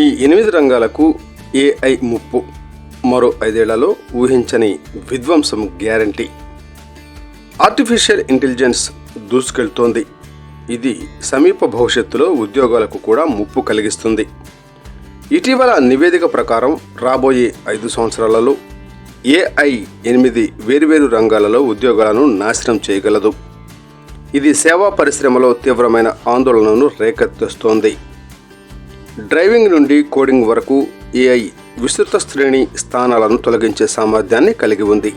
ఈ ఎనిమిది రంగాలకు ఏఐ ముప్పు మరో ఐదేళ్ళలో ఊహించని విధ్వంసం గ్యారంటీ. Artificial intelligence దూసుకెళ్తోంది. ఇది సమీప భవిష్యత్తులో ఉద్యోగాలకు కూడా ముప్పు కలిగిస్తుంది. ఇటీవల నివేదిక ప్రకారం రాబోయే ఐదు సంవత్సరాలలో ఏఐ ఎనిమిది వేరువేరు రంగాలలో ఉద్యోగాలను నాశనం చేయగలదు. ఇది సేవా పరిశ్రమలో తీవ్రమైన ఆందోళనను రేకెత్తిస్తోంది. డ్రైవింగ్ నుండి కోడింగ్ వరకు ఏఐ విస్తృత శ్రేణి స్థానాలను తొలగించే సామర్థ్యాన్ని కలిగి ఉంది.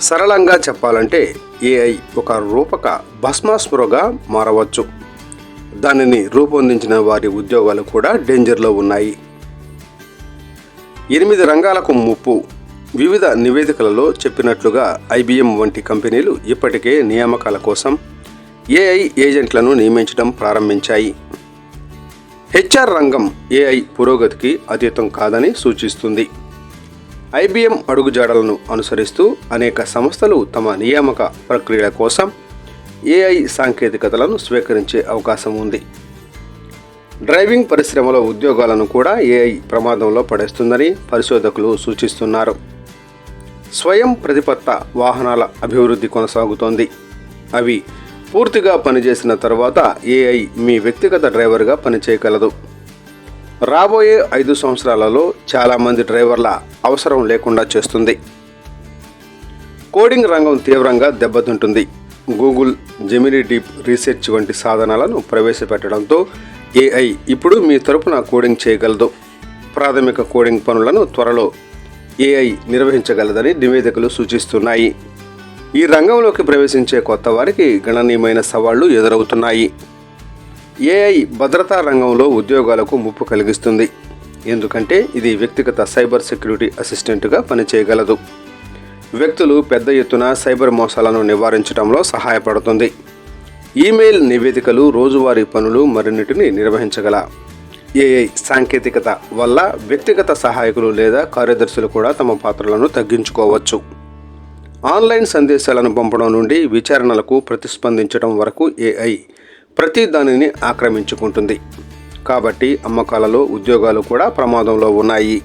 సరళంగా చెప్పాలంటే ఏఐ ఒక రూపక భస్మాస్మృగా మారవచ్చు. దానిని రూపొందించిన వారి ఉద్యోగాలు కూడా డేంజర్లో ఉన్నాయి. ఎనిమిది రంగాలకు ముప్పు. వివిధ నివేదికలలో చెప్పినట్లుగా ఐబిఎం వంటి కంపెనీలు ఇప్పటికే నియామకాల కోసం ఏఐ ఏజెంట్లను నియమించడం ప్రారంభించాయి. హెచ్ఆర్ రంగం ఏఐ పురోగతికి అతీతం కాదని సూచిస్తుంది. ఐబిఎం అడుగుజాడలను అనుసరిస్తూ అనేక సంస్థలు తమ నియామక ప్రక్రియల కోసం ఏఐ సాంకేతికతలను స్వీకరించే అవకాశం ఉంది. డ్రైవింగ్ పరిశ్రమలో ఉద్యోగాలను కూడా ఏఐ ప్రమాదంలో పడేస్తుందని పరిశోధకులు సూచిస్తున్నారు. స్వయం ప్రతిపత్త వాహనాల అభివృద్ధి కొనసాగుతోంది. అవి పూర్తిగా పనిచేసిన తర్వాత ఏఐ మీ వ్యక్తిగత డ్రైవర్గా పనిచేయగలదు. రాబోయే ఐదు సంవత్సరాలలో చాలామంది డ్రైవర్ల అవసరం లేకుండా చేస్తుంది. కోడింగ్ రంగం తీవ్రంగా దెబ్బతింటుంది. గూగుల్ జెమినీ డీప్ రీసెర్చ్ వంటి సాధనాలను ప్రవేశపెట్టడంతో ఏఐ ఇప్పుడు మీ తరపున కోడింగ్ చేయగలదు. ప్రాథమిక కోడింగ్ పనులను త్వరలో ఏఐ నిర్వహించగలదని నివేదికలు సూచిస్తున్నాయి. ఈ రంగంలోకి ప్రవేశించే కొత్త వారికి గణనీయమైన సవాళ్ళు ఎదురవుతున్నాయి. ఏఐ భద్రతా రంగంలో ఉద్యోగాలకు ముప్పు కలిగిస్తుంది. ఎందుకంటే ఇది వ్యక్తిగత సైబర్ సెక్యూరిటీ అసిస్టెంట్గా పనిచేయగలదు. వ్యక్తులు పెద్ద ఎత్తున సైబర్ మోసాలను నివారించడంలో సహాయపడుతుంది. ఈమెయిల్ నివేదికలు రోజువారీ పనులు మరిన్నిటిని నిర్వహించగల ఏఐ సాంకేతికత వల్ల వ్యక్తిగత సహాయకులు లేదా కార్యదర్శులు కూడా తమ పాత్రలను తగ్గించుకోవచ్చు. ఆన్లైన్ సందేశాలను పంపడం నుండి విచారణలకు ప్రతిస్పందించడం వరకు ఏఐ ప్రతి దానిని ఆక్రమించుకుంటుంది. కాబట్టి అమ్మకాలలో ఉద్యోగాలు కూడా ప్రమాదంలో ఉన్నాయి.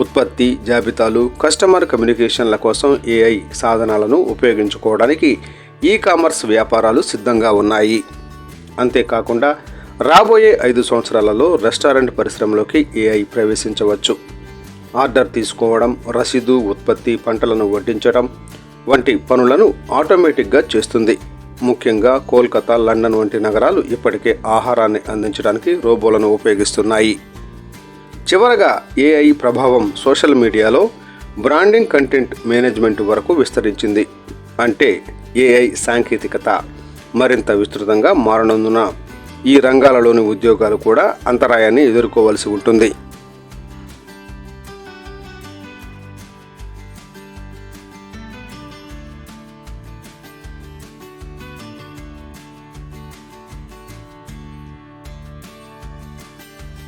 ఉత్పత్తి జాబితాలు కస్టమర్ కమ్యూనికేషన్ల కోసం ఏఐ సాధనాలను ఉపయోగించుకోవడానికి ఈ కామర్స్ వ్యాపారాలు సిద్ధంగా ఉన్నాయి. అంతేకాకుండా రాబోయే ఐదు సంవత్సరాలలో రెస్టారెంట్ పరిశ్రమలోకి ఏఐ ప్రవేశించవచ్చు. ఆర్డర్ తీసుకోవడం రసీదు ఉత్పత్తి పంటలను వడ్డించడం వంటి పనులను ఆటోమేటిక్గా చేస్తుంది. ముఖ్యంగా కోల్కతా లండన్ వంటి నగరాలు ఇప్పటికే ఆహారాన్ని అందించడానికి రోబోలను ఉపయోగిస్తున్నాయి. చివరగా ఏఐ ప్రభావం సోషల్ మీడియాలో బ్రాండింగ్ కంటెంట్ మేనేజ్మెంట్ వరకు విస్తరించింది. అంటే ఏఐ సాంకేతికత మరింత విస్తృతంగా మారనందున ఈ రంగాలలోని ఉద్యోగాలు కూడా అంతరాయాన్ని ఎదుర్కోవలసి ఉంటుంది.